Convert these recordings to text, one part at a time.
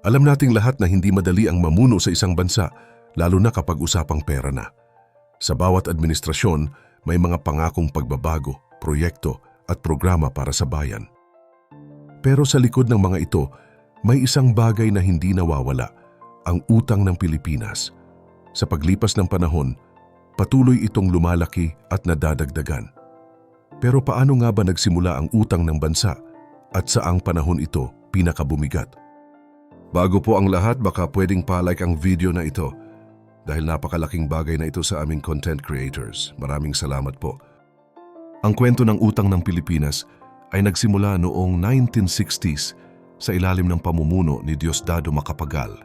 Alam nating lahat na hindi madali ang mamuno sa isang bansa, lalo na kapag usapang pera na. Sa bawat administrasyon, may mga pangakong pagbabago, proyekto at programa para sa bayan. Pero sa likod ng mga ito, may isang bagay na hindi nawawala, ang utang ng Pilipinas. Sa paglipas ng panahon, patuloy itong lumalaki at nadadagdagan. Pero paano nga ba nagsimula ang utang ng bansa at saang panahon ito pinakabumigat? Bago po ang lahat, baka pwedeng palike ang video na ito dahil napakalaking bagay na ito sa aming content creators. Maraming salamat po. Ang kwento ng utang ng Pilipinas ay nagsimula noong 1960s sa ilalim ng pamumuno ni Diosdado Macapagal.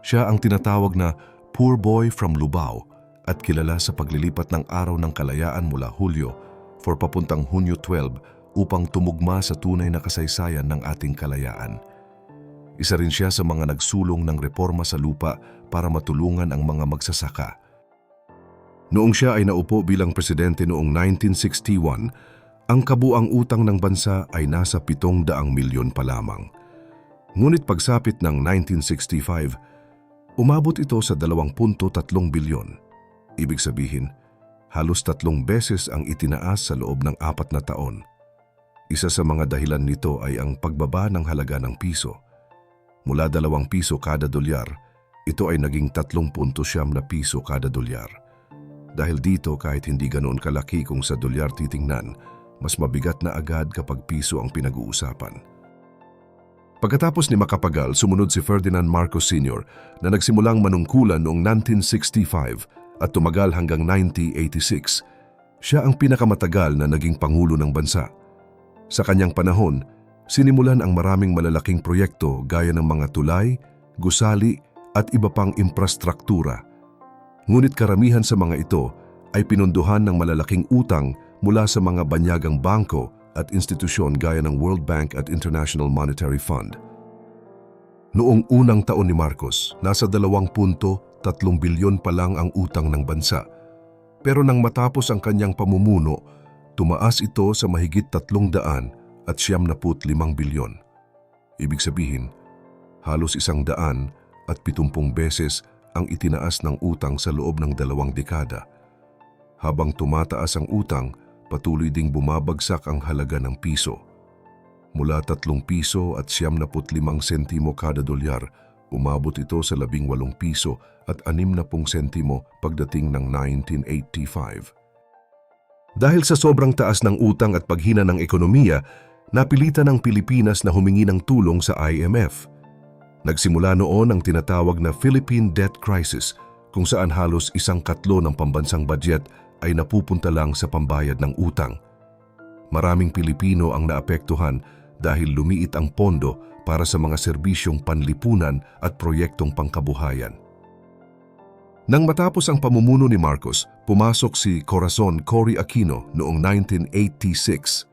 Siya ang tinatawag na poor boy from Lubao at kilala sa paglilipat ng araw ng kalayaan mula Hulyo for papuntang Hunyo 12 upang tumugma sa tunay na kasaysayan ng ating kalayaan. Isa rin siya sa mga nagsulong ng reforma sa lupa para matulungan ang mga magsasaka. Noong siya ay naupo bilang presidente noong 1961, ang kabuang utang ng bansa ay nasa 700 milyon pa lamang. Ngunit pagsapit ng 1965, umabot ito sa 2.3 bilyon. Ibig sabihin, halos tatlong beses ang itinaas sa loob ng apat na taon. Isa sa mga dahilan nito ay ang pagbaba ng halaga ng piso. Mula dalawang piso kada dolyar, ito ay naging 3.7 na piso kada dolyar. Dahil dito kahit hindi ganoon kalaki kung sa dolyar titingnan, mas mabigat na agad kapag piso ang pinag-uusapan. Pagkatapos ni Macapagal, sumunod si Ferdinand Marcos Sr. na nagsimulang manungkulan noong 1965 at tumagal hanggang 1986. Siya ang pinakamatagal na naging pangulo ng bansa. Sa kanyang panahon, sinimulan ang maraming malalaking proyekto gaya ng mga tulay, gusali at iba pang infrastruktura. Ngunit karamihan sa mga ito ay pinunduhan ng malalaking utang mula sa mga banyagang bangko at institusyon gaya ng World Bank at International Monetary Fund. Noong unang taon ni Marcos, nasa 2.3 bilyon pa lang ang utang ng bansa. Pero nang matapos ang kanyang pamumuno, tumaas ito sa mahigit 300 at 75 bilyon. Ibig sabihin, halos isang daan at 70 beses ang itinaas ng utang sa loob ng dalawang dekada. Habang tumataas ang utang, patuloy ding bumabagsak ang halaga ng piso. Mula 3 piso at 75 sentimo kada dolyar, umabot ito sa 18 piso at 60 sentimo pagdating ng 1985. Dahil sa sobrang taas ng utang at paghina ng ekonomiya, napilitan ng Pilipinas na humingi ng tulong sa IMF. Nagsimula noon ang tinatawag na Philippine Debt Crisis kung saan halos isang katlo ng pambansang budget ay napupunta lang sa pambayad ng utang. Maraming Pilipino ang naapektuhan dahil lumiit ang pondo para sa mga serbisyong panlipunan at proyektong pangkabuhayan. Nang matapos ang pamumuno ni Marcos, pumasok si Corazon Cory Aquino noong 1986.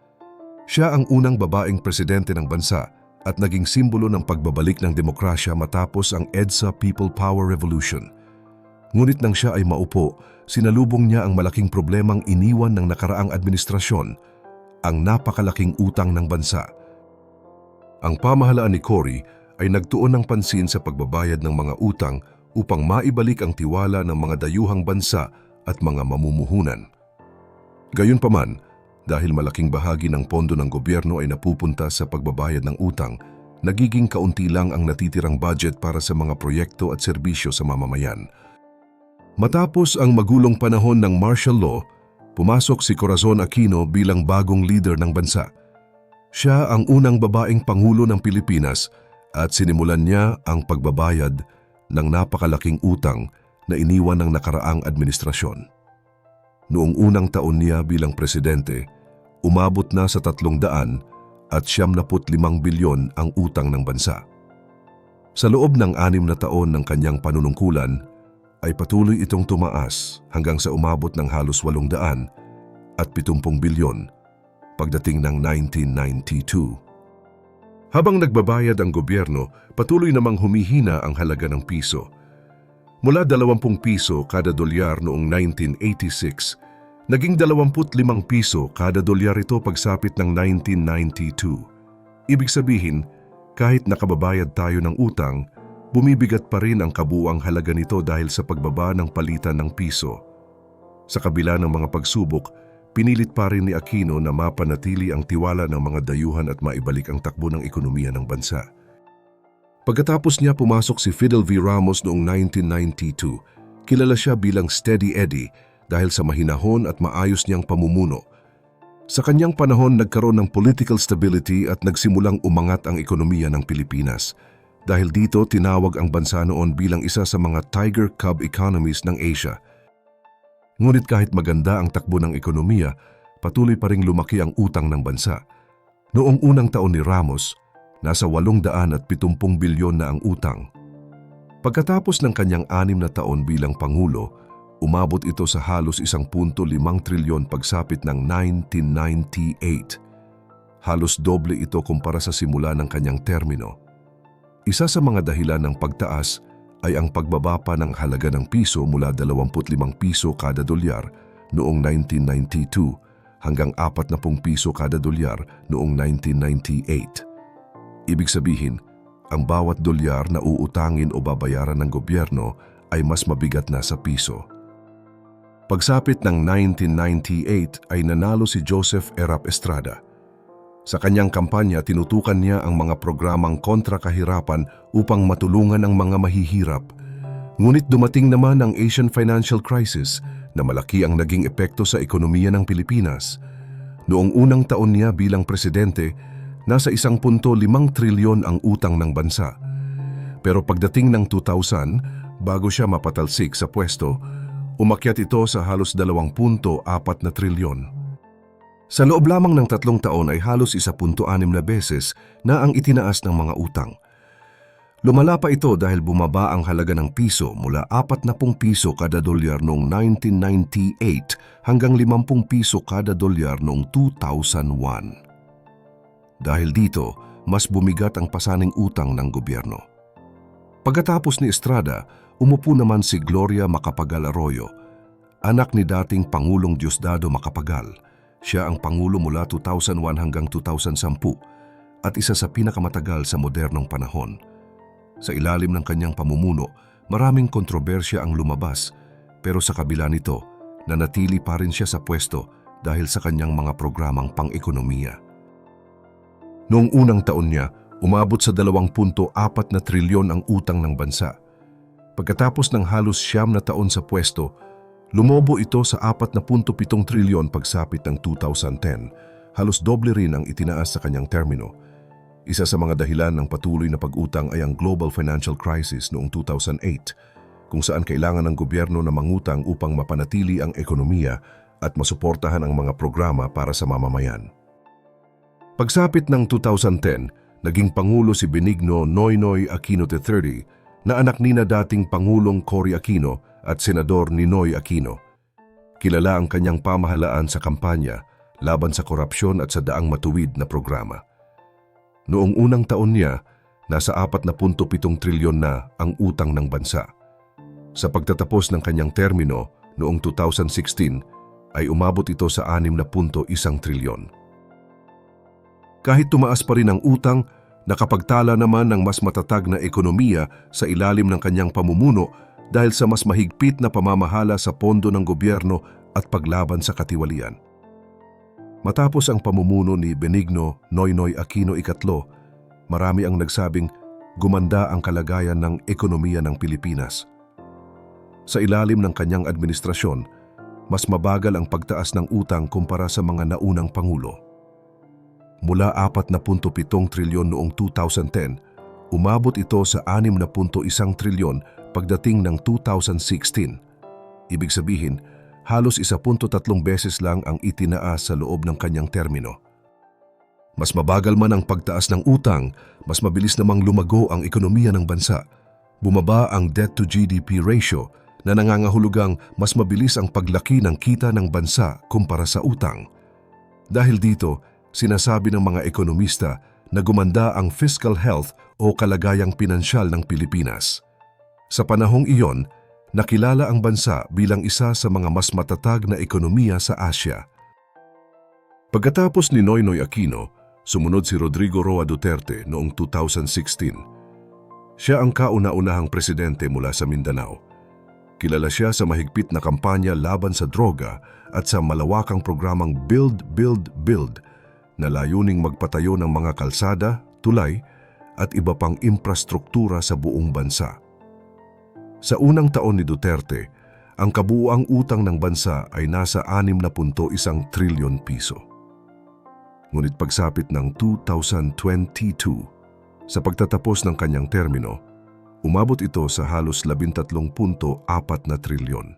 Siya ang unang babaeng presidente ng bansa at naging simbolo ng pagbabalik ng demokrasya matapos ang EDSA People Power Revolution. Ngunit nang siya ay maupo, sinalubong niya ang malaking problemang iniwan ng nakaraang administrasyon, ang napakalaking utang ng bansa. Ang pamahalaan ni Cory ay nagtuon ng pansin sa pagbabayad ng mga utang upang maibalik ang tiwala ng mga dayuhang bansa at mga mamumuhunan. Gayunpaman, dahil malaking bahagi ng pondo ng gobyerno ay napupunta sa pagbabayad ng utang, nagiging kaunti lang ang natitirang budget para sa mga proyekto at serbisyo sa mamamayan. Matapos ang magulong panahon ng martial law, pumasok si Corazon Aquino bilang bagong leader ng bansa. Siya ang unang babaeng pangulo ng Pilipinas at sinimulan niya ang pagbabayad ng napakalaking utang na iniwan ng nakaraang administrasyon. Noong unang taon niya bilang presidente, umabot na sa tatlong daan at siyam limang bilyon ang utang ng bansa. Sa loob ng anim na taon ng kanyang panunungkulan, ay patuloy itong tumaas hanggang sa umabot ng halos walong daan at 70 bilyon pagdating ng 1992. Habang nagbabayad ang gobyerno, patuloy namang humihina ang halaga ng piso. Mula 20 piso kada dolyar noong 1986, naging 25 piso kada dolyar ito pagsapit ng 1992. Ibig sabihin, Kahit nakababayad tayo ng utang, bumibigat pa rin ang kabuang halaga nito dahil sa pagbaba ng palitan ng piso. Sa kabila ng mga pagsubok, pinilit pa rin ni Aquino na mapanatili ang tiwala ng mga dayuhan at maibalik ang takbo ng ekonomiya ng bansa. Pagkatapos niya pumasok si Fidel V. Ramos noong 1992, kilala siya bilang Steady Eddie dahil sa mahinahon at maayos niyang pamumuno. Sa kanyang panahon nagkaroon ng political stability at nagsimulang umangat ang ekonomiya ng Pilipinas. Dahil dito tinawag ang bansa noon bilang isa sa mga Tiger Cub economies ng Asia. Ngunit kahit maganda ang takbo ng ekonomiya, patuloy pa ring lumaki ang utang ng bansa. Noong unang taon ni Ramos, nasa 870 bilyon na ang utang. Pagkatapos ng kanyang anim na taon bilang Pangulo, umabot ito sa halos 1.5 trilyon pagsapit ng 1998. Halos doble ito kumpara sa simula ng kanyang termino. Isa sa mga dahilan ng pagtaas ay ang pagbaba pa ng halaga ng piso mula 25 piso kada dolyar noong 1992 hanggang 40 piso kada dolyar noong 1998. Ibig sabihin, ang bawat dolyar na uutangin o babayaran ng gobyerno ay mas mabigat na sa piso. Pagsapit ng 1998 ay nanalo si Joseph Erap Estrada. Sa kanyang kampanya, tinutukan niya ang mga programang kontra kahirapan upang matulungan ang mga mahihirap. Ngunit dumating naman ang Asian Financial Crisis na malaki ang naging epekto sa ekonomiya ng Pilipinas. Noong unang taon niya bilang presidente, nasa 1.5 trilyon ang utang ng bansa. Pero pagdating ng 2000, bago siya mapatalsik sa pwesto, umakyat ito sa halos 2.4 na trilyon. Sa loob lamang ng tatlong taon ay halos 1.6 na beses na ang itinaas ng mga utang. Lumala pa ito dahil bumaba ang halaga ng piso mula 40 piso kada dolyar noong 1998 hanggang 50 piso kada dolyar noong 2001. Dahil dito, mas bumigat ang pasaning utang ng gobyerno. Pagkatapos ni Estrada, umupo naman si Gloria Macapagal Arroyo, anak ni dating Pangulong Diosdado Macapagal. Siya ang Pangulo mula 2001 hanggang 2010 at isa sa pinakamatagal sa modernong panahon. Sa ilalim ng kanyang pamumuno, maraming kontrobersya ang lumabas pero sa kabila nito, nanatili pa rin siya sa pwesto dahil sa kanyang mga programang pang-ekonomiya. Noong unang taon niya, umabot sa 2.4 na trilyon ang utang ng bansa. Pagkatapos ng halos siyam na taon sa pwesto, lumobo ito sa 4.7 trilyon pagsapit ng 2010. Halos doble rin ang itinaas sa kanyang termino. Isa sa mga dahilan ng patuloy na pag-utang ay ang global financial crisis noong 2008, kung saan kailangan ng gobyerno na mangutang upang mapanatili ang ekonomiya at masuportahan ang mga programa para sa mamamayan. Pagsapit ng 2010, naging Pangulo si Benigno Noynoy Aquino III na anak ni na dating Pangulong Cory Aquino at Senador Ninoy Aquino. Kilala ang kanyang pamahalaan sa kampanya laban sa korupsyon at sa daang matuwid na programa. Noong unang taon niya, nasa 4.7 trilyon na ang utang ng bansa. Sa pagtatapos ng kanyang termino noong 2016 ay umabot ito sa 6.1 trilyon. Kahit tumaas pa rin ang utang, nakapagtala naman ng mas matatag na ekonomiya sa ilalim ng kanyang pamumuno dahil sa mas mahigpit na pamamahala sa pondo ng gobyerno at paglaban sa katiwalian. Matapos ang pamumuno ni Benigno Noynoy Aquino III, marami ang nagsabing gumanda ang kalagayan ng ekonomiya ng Pilipinas. Sa ilalim ng kanyang administrasyon, mas mabagal ang pagtaas ng utang kumpara sa mga naunang pangulo. Mula 4.7 trilyon noong 2010, umabot ito sa 6.1 trilyon pagdating ng 2016. Ibig sabihin, halos 1.3 beses lang ang itinaas sa loob ng kanyang termino. Mas mabagal man ang pagtaas ng utang, mas mabilis namang lumago ang ekonomiya ng bansa. Bumaba ang debt to GDP ratio na nangangahulugang mas mabilis ang paglaki ng kita ng bansa kumpara sa utang. Dahil dito, sinasabi ng mga ekonomista na gumanda ang fiscal health o kalagayang pinansyal ng Pilipinas. Sa panahong iyon, nakilala ang bansa bilang isa sa mga mas matatag na ekonomiya sa Asya. Pagkatapos ni Noynoy Aquino, Sumunod si Rodrigo Roa Duterte noong 2016. Siya ang kauna-unahang presidente mula sa Mindanao. Kilala siya sa mahigpit na kampanya laban sa droga at sa malawakang programang Build, Build, Build na layuning magpatayo ng mga kalsada, tulay at iba pang infrastruktura sa buong bansa. Sa unang taon ni Duterte, ang kabuuang utang ng bansa ay nasa 6.1 trilyon piso. Ngunit pagsapit ng 2022, sa pagtatapos ng kanyang termino, umabot ito sa halos 13.4 na trilyon.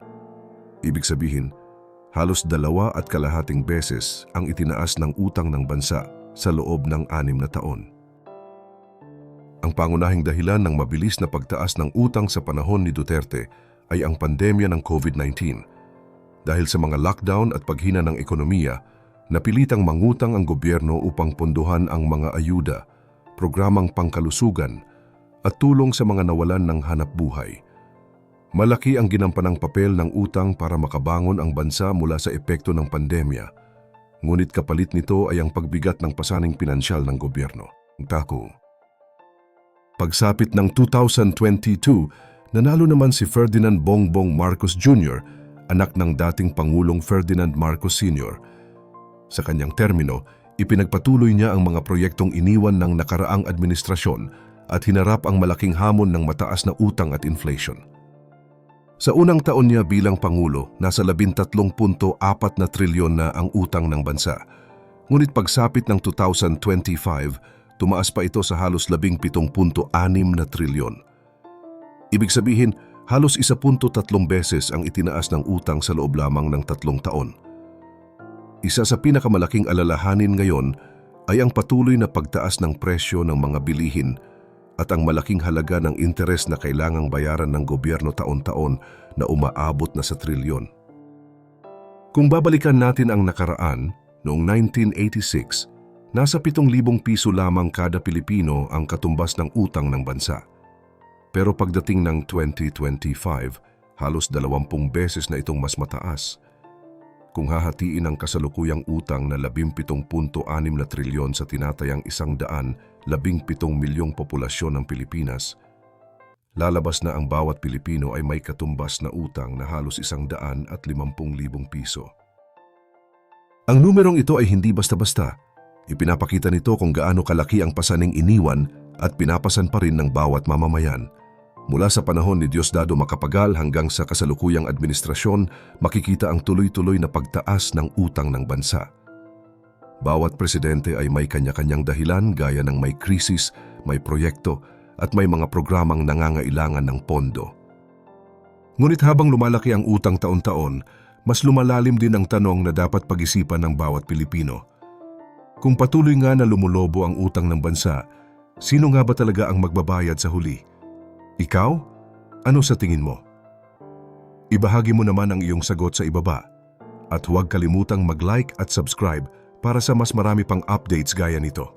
Ibig sabihin, halos dalawa at kalahating beses ang itinaas ng utang ng bansa sa loob ng anim na taon. Ang pangunahing dahilan ng mabilis na pagtaas ng utang sa panahon ni Duterte ay ang pandemya ng COVID-19. Dahil sa mga lockdown at paghina ng ekonomiya, napilitang mangutang ang gobyerno upang punduhan ang mga ayuda, programang pangkalusugan at tulong sa mga nawalan ng hanap buhay. Malaki ang ginampanang papel ng utang para makabangon ang bansa mula sa epekto ng pandemya. Ngunit kapalit nito ay ang pagbigat ng pasaning pinansyal ng gobyerno. Tako. Pagsapit ng 2022, nanalo naman si Ferdinand Bongbong Marcos Jr., anak ng dating Pangulong Ferdinand Marcos Sr. Sa kanyang termino, ipinagpatuloy niya ang mga proyektong iniwan ng nakaraang administrasyon at hinarap ang malaking hamon ng mataas na utang at inflation. Sa unang taon niya bilang Pangulo, nasa 13.4 na trilyon na ang utang ng bansa. Ngunit pagsapit ng 2025, tumaas pa ito sa halos 17.6 na trilyon. Ibig sabihin, halos 1.3 beses ang itinaas ng utang sa loob lamang ng tatlong taon. Isa sa pinakamalaking alalahanin ngayon ay ang patuloy na pagtaas ng presyo ng mga bilihin at ang malaking halaga ng interes na kailangang bayaran ng gobyerno taon-taon na umaabot na sa trilyon. Kung babalikan natin ang nakaraan, noong 1986, nasa 7,000 piso lamang kada Pilipino ang katumbas ng utang ng bansa. Pero pagdating ng 2025, halos 20 beses na itong mas mataas. Kung hahatiin ang kasalukuyang utang na 17.6 na trilyon sa tinatayang isang daan, 17 milyong populasyon ng Pilipinas, lalabas na ang bawat Pilipino ay may katumbas na utang na halos isang daan at limampung libong piso. Ang numerong ito ay hindi basta-basta. Ipinapakita nito kung gaano kalaki ang pasaning iniwan at pinapasan pa rin ng bawat mamamayan. Mula sa panahon ni Diosdado Macapagal hanggang sa kasalukuyang administrasyon, makikita ang tuloy-tuloy na pagtaas ng utang ng bansa. Bawat presidente ay may kanya-kanyang dahilan gaya ng may krisis, may proyekto at may mga programang nangangailangan ng pondo. Ngunit habang lumalaki ang utang taon-taon, mas lumalalim din ang tanong na dapat pag-isipan ng bawat Pilipino. Kung patuloy nga na lumulobo ang utang ng bansa, sino nga ba talaga ang magbabayad sa huli? Ikaw? Ano sa tingin mo? Ibahagi mo naman ang iyong sagot sa ibaba. At huwag kalimutang mag-like at subscribe para sa mas marami pang updates gaya nito.